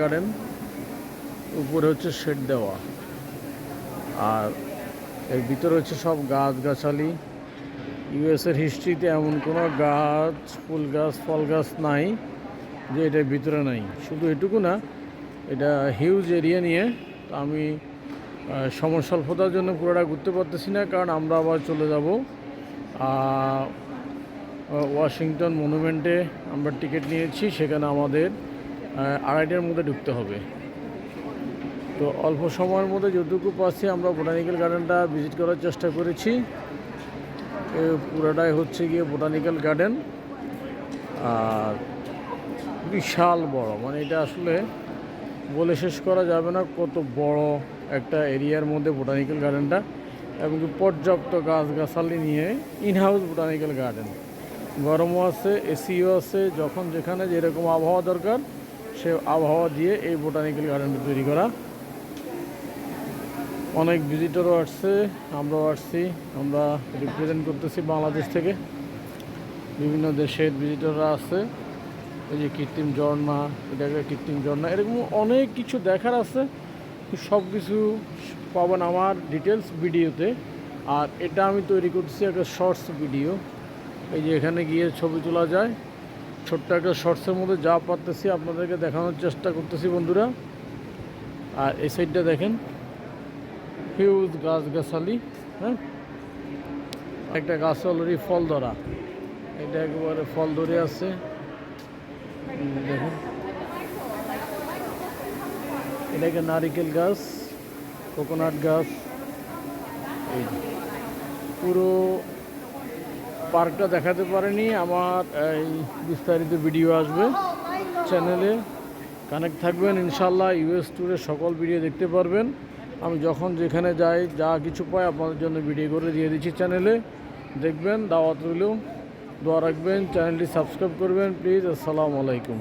Garden উপরে হচ্ছে shade দেওয়া। আর এর ভিতরে হচ্ছে সব গাছ গাছালি ইউএসের হিস্ট্রিতে এমন কোনো গাছ ফুল গাছ ফল গাছ নাই যে এটার ভিতরে নাই। শুধু এটুকু না, এটা হিউজ এরিয়া নিয়ে তো আমি সময় স্বল্পতার জন্য পুরোটা ঘুরতে পারতেছি না, কারণ আমরা আবার চলে যাব। ওয়াশিংটন মনুমেন্টে আমরা টিকিট নিয়েছি, সেখানে আমাদের আড়াইটার মধ্যে ঢুকতে হবে। তো অল্প সময়ের মধ্যে যতটুকু পাচ্ছি আমরা বোটানিক্যাল গার্ডেনটা ভিজিট করার চেষ্টা করেছি। পুরোটাই হচ্ছে গিয়ে বোটানিক্যাল গার্ডেন আর বিশাল বড় মানে এটা আসলে বলে শেষ করা যাবে না কত বড় একটা এরিয়ার মধ্যে বোটানিক্যাল গার্ডেনটা এবং পর্যাপ্ত গাছগাছালি নিয়ে ইনহাউস বোটানিক্যাল গার্ডেন গরমও আছে এসিও আছে, যখন যেখানে যেরকম আবহাওয়া দরকার সে আবহাওয়া দিয়ে এই বোটানিক্যাল গার্ডেনটা তৈরি করা। অনেক ভিজিটরও আসছে, আমরাও আসছি। আমরা রিপ্রেজেন্ট করতেছি বাংলাদেশ থেকে। বিভিন্ন দেশের ভিজিটররা আছে। এই যে কৃত্রিম ঝর্ণা এটা একটা কৃত্রিম ঝর্ণা, এরকম অনেক কিছু দেখার আছে। সব কিছু পাবেন আমার ডিটেলস ভিডিওতে। আর এটা আমি তৈরি করতেছি একটা শর্টস ভিডিও এই যে এখানে গিয়ে ছবি তোলা যায়। ছোট্ট একটা শর্টসের মধ্যে যা পারতেছি আপনাদেরকে দেখানোর চেষ্টা করতেছি বন্ধুরা। আর এই সাইডটা দেখেন হিউজ গাছ গাছালি হ্যাঁ? একটা গাছ অলরেডি ফল ধরা। এটা একেবারে ফল ধরে আছে। দেখুন। এটাকে নারিকেল গাছ কোকোনাট গাছ। এই পুরো পার্কটা দেখাতে পারেনি, আমার এই বিস্তারিত ভিডিও আসবে চ্যানেলে। কানেক্ট থাকবেন ইনশাল্লাহ ইউএস ট্যুরের সকল ভিডিও দেখতে পারবেন। আমি যখন যেখানে যাই, যা কিছু পাই আপনাদের জন্য ভিডিও করে দিয়ে দিচ্ছি চ্যানেলে। দেখবেন, দাওয়াত রইল। দোয়া রাখবেন, চ্যানেলটি সাবস্ক্রাইব করবেন, প্লিজ। আসসালামু আলাইকুম।